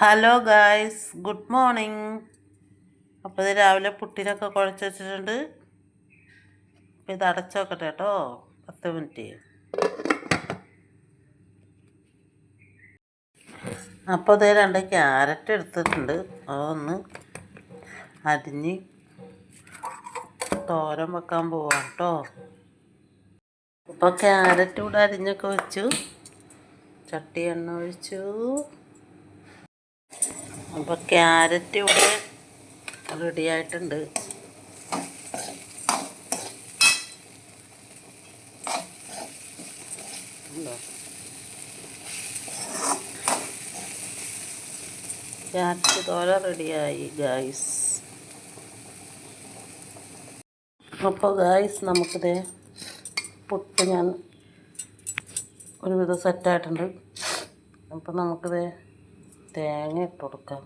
Hello guys good morning അപ്പോൾ ഇത് രാവിലെ പുട്ടിനൊക്കെ കുഴച്ച് വെച്ചിട്ടുണ്ട്. അപ്പോൾ ഇത് അടച്ചു നോക്കട്ടെ കേട്ടോ. പത്ത് മിനിറ്റ്. അപ്പോൾ ഇത് രണ്ട് ക്യാരറ്റ് എടുത്തിട്ടുണ്ട്. അതൊന്ന് അരിഞ്ഞ് തോരൻ വെക്കാൻ പോവാം കേട്ടോ. അപ്പോൾ ക്യാരറ്റ് ഇവിടെ അരിഞ്ഞൊക്കെ വെച്ചു. ചട്ടി എണ്ണ ഒഴിച്ചു. അപ്പോൾ ക്യാരറ്റ് ഇവിടെ റെഡി ആയിട്ടുണ്ട്. ക്യാരറ്റ് തോര റെഡിയായി ഗായ്സ് അപ്പോൾ ഗായ്സ് നമുക്കിത് പുട്ട് ഞാൻ ഒരുവിധം സെറ്റായിട്ടുണ്ട് അപ്പോൾ നമുക്കിത് തേങ്ങ ഇട്ട് കൊടുക്കാം.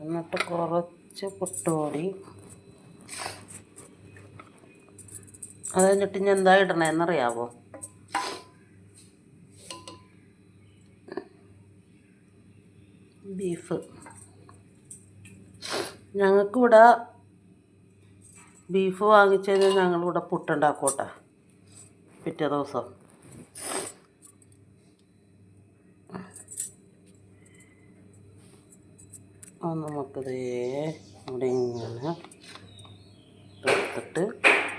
എന്നിട്ട് കുറച്ച് പുട്ടുപൊടി. അത് കഴിഞ്ഞിട്ട് ഇനി എന്താ ഇടണേന്നറിയാവോ? ബീഫ്. ഞങ്ങൾക്കിവിടെ ബീഫ് വാങ്ങിച്ചു കഴിഞ്ഞാൽ ഞങ്ങളിവിടെ പുട്ടുണ്ടാക്കൂട്ടെ പിറ്റേ ദിവസം. നമുക്കിതേ ഇവിടെ ഇങ്ങനെ എടുത്തിട്ട്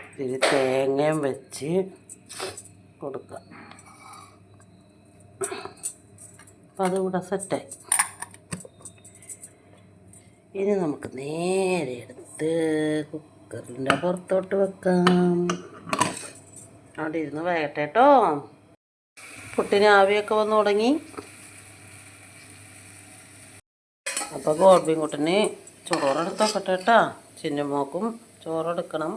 ഇത്തിരി തേങ്ങയും വെച്ച് കൊടുക്കാം അപ്പം അതിവിടെ സെറ്റായി ഇനി നമുക്ക് നേരെ എടുത്ത് കുക്കറിന്റെ പുറത്തോട്ട് വെക്കാം. അവിടെ ഇരുന്ന് വേകട്ടെ കേട്ടോ പുട്ടിന് ആവിയൊക്കെ വന്ന് തുടങ്ങി. അപ്പോൾ ഗോഡ്ബിൻകുട്ടന് ചോറെടുത്ത് വെക്കട്ടെ കേട്ടോ ചിന്നമോക്കും ചോറെടുക്കണം.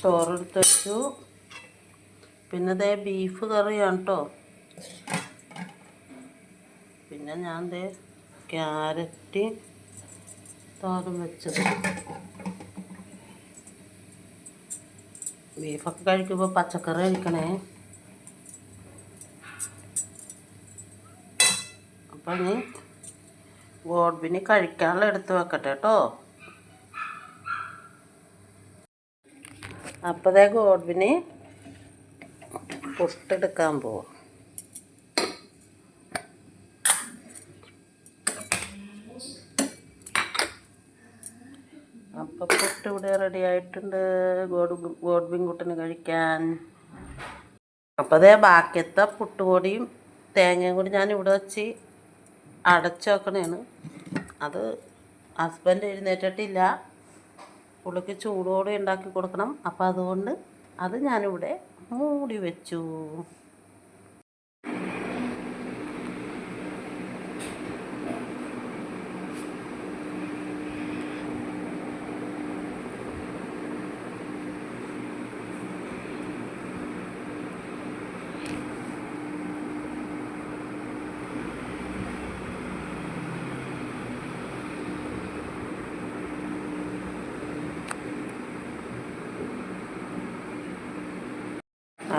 ചോറെടുത്ത് വെച്ചു. പിന്നെ ദേ ബീഫ് കറിയാണ് കേട്ടോ പിന്നെ ഞാൻ ദേ ക്യാരറ്റ് തോരൻ വെച്ചത്. ബീഫൊക്കെ കഴിക്കുമ്പോൾ പച്ചക്കറി കഴിക്കണേ. അപ്പം ഇനി ഗോഡ്ബിന് കഴിക്കാനുള്ള എടുത്ത് വെക്കട്ടെ കേട്ടോ അപ്പോഴേ ഗോഡ്ബിന് പുട്ടെടുക്കാൻ പോവാം. അപ്പോൾ പുട്ട് ഇവിടെ റെഡി ആയിട്ടുണ്ട്. ഗോഡ് ഗോഡ്ബിൻ കുട്ടന് കഴിക്കാൻ. അപ്പോൾ അതേ ബാക്കിയത്തെ പുട്ടുപൊടിയും തേങ്ങയും കൂടി ഞാൻ ഇവിടെ വെച്ച് അടച്ചു വെക്കണേണ്. അത് ഹസ്ബൻഡ് എഴുന്നേറ്റിട്ടില്ല. പുള്ളിക്ക് ചൂടോടെ ഉണ്ടാക്കി കൊടുക്കണം. അപ്പോൾ അതുകൊണ്ട് അത് ഞാനിവിടെ മൂടി വെച്ചു.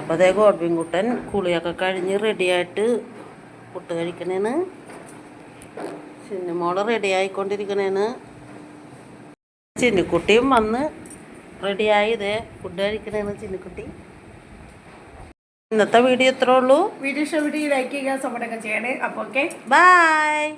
അപ്പോൾ അതേ ഗോഡ്ബിൻകുട്ടൻ കുളിയൊക്കെ കഴിഞ്ഞ് റെഡിയായിട്ട് പുട്ട് കഴിക്കണേന്ന് ചിന്നുമോൾ റെഡി ആയിക്കൊണ്ടിരിക്കണേന്ന് ചിന്നുക്കുട്ടിയും വന്ന് റെഡിയായി ഇതേ ഫുഡ് കഴിക്കണേന്ന് ചിന്നുക്കുട്ടി. ഇന്നത്തെ വീഡിയോ ഇത്രേ ഉള്ളൂ. വീഡിയോ ഇഷ്ടപ്പെട്ട് ലൈക്ക് ചെയ്യുക സപ്പോർട്ടൊക്കെ ചെയ്യണേ. അപ്പോൾ ഓക്കെ ബായ്